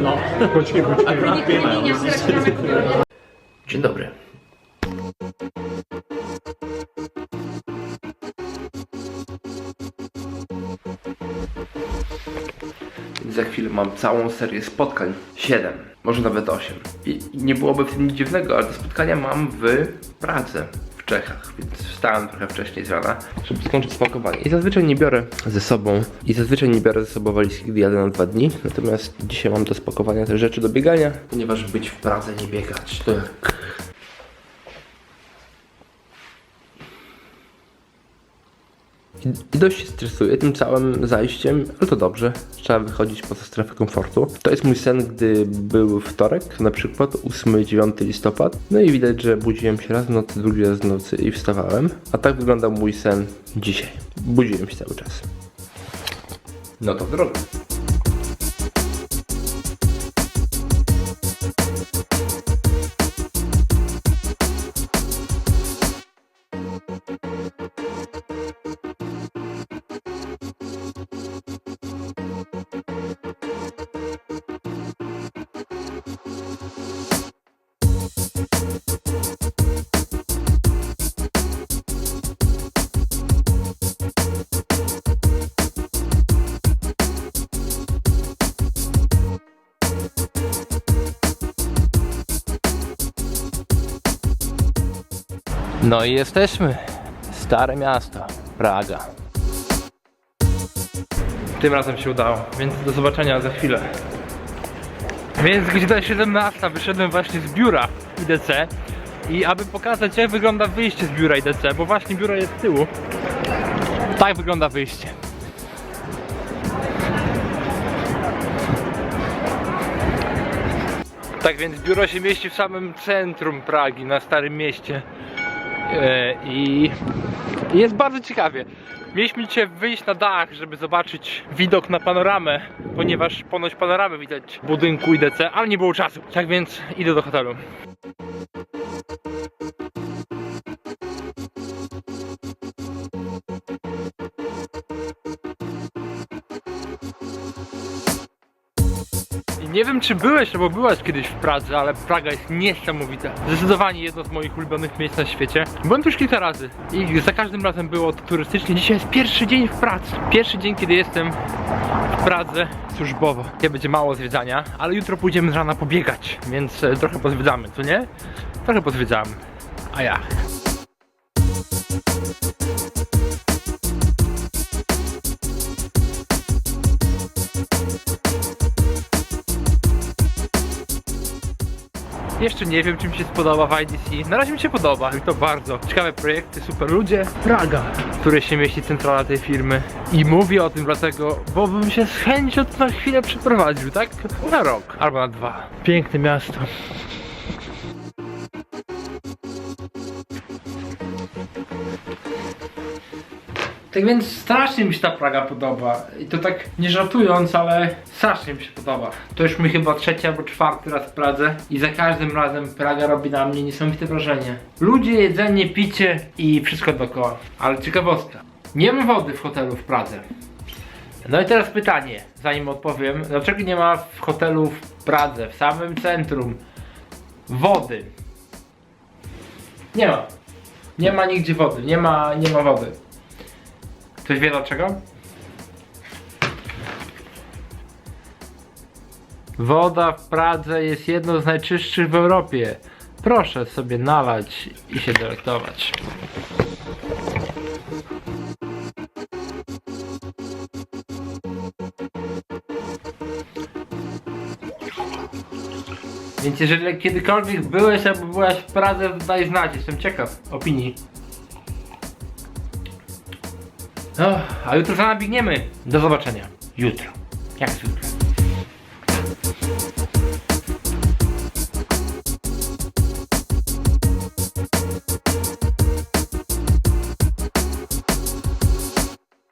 No. Akurat nie. Dzień dobry. Za chwilę mam całą serię spotkań. 7, może nawet 8. I nie byłoby w tym nic dziwnego, ale te spotkania mam w Pradze, w Czechach, więc wstałem trochę wcześniej z rana, żeby skończyć spakowanie. I zazwyczaj nie biorę ze sobą, i zazwyczaj nie biorę ze sobą walizki, gdy jadę na dwa dni. Natomiast dzisiaj mam do spakowania te rzeczy do biegania, ponieważ być w Pradze nie biegać to jak I dość się stresuję tym całym zajściem, ale to dobrze. Trzeba wychodzić poza strefę komfortu. To jest mój sen, gdy był wtorek, na przykład 8-9 listopad. No i widać, że budziłem się raz w nocy, drugi raz w nocy i wstawałem. A tak wyglądał mój sen dzisiaj. Budziłem się cały czas. No to w drogę. No i jesteśmy. Stare miasto, Praga. Tym razem się udało, więc do zobaczenia za chwilę. Więc godzina 17 wyszedłem właśnie z biura IDC i aby pokazać jak wygląda wyjście z biura IDC, bo właśnie biuro jest z tyłu. Tak wygląda wyjście. Tak więc biuro się mieści w samym centrum Pragi, na Starym Mieście. E, I i jest bardzo ciekawie. Mieliśmy dzisiaj wyjść na dach, żeby zobaczyć widok na panoramę, ponieważ ponoć panoramę widać budynku IDC, ale nie było czasu. Tak więc idę do hotelu. Nie wiem czy byłeś albo byłaś kiedyś w Pradze, ale Praga jest niesamowita. Zdecydowanie jedno z moich ulubionych miejsc na świecie. Byłem tu już kilka razy i za każdym razem było to turystycznie. Dzisiaj jest pierwszy dzień w pracy. Pierwszy dzień, kiedy jestem w Pradze służbowo. Dzisiaj będzie mało zwiedzania, ale jutro pójdziemy z rana pobiegać, więc e, trochę pozwiedzamy, co nie? Trochę pozwiedzamy. A ja. Jeszcze nie wiem, czy mi się spodoba w IDC. Na razie mi się podoba i to bardzo. Ciekawe projekty, super ludzie. Praga, w której się mieści centrala tej firmy. I mówię o tym dlatego, bo bym się z chęcią tu na chwilę przeprowadził, tak? Na rok albo na dwa. Piękne miasto. Tak więc strasznie mi się ta Praga podoba. I to tak nie żartując, ale strasznie mi się podoba. To już mi chyba trzeci albo czwarty raz w Pradze i za każdym razem Praga robi na mnie niesamowite wrażenie. Ludzie, jedzenie, picie i wszystko dookoła. Ale ciekawostka. Nie ma wody w hotelu w Pradze. No i teraz pytanie, zanim odpowiem, dlaczego nie ma w hotelu w Pradze, w samym centrum wody? Nie ma. Nie ma nigdzie wody, nie ma, nie ma wody. Ktoś wie dlaczego? Woda w Pradze jest jedną z najczystszych w Europie. Proszę sobie nalać i się delektować. Więc jeżeli kiedykolwiek byłeś albo byłaś w Pradze, daj znać, jestem ciekaw opinii. No, a jutro nami biegniemy. Do zobaczenia. Jutro. Jak zwykle.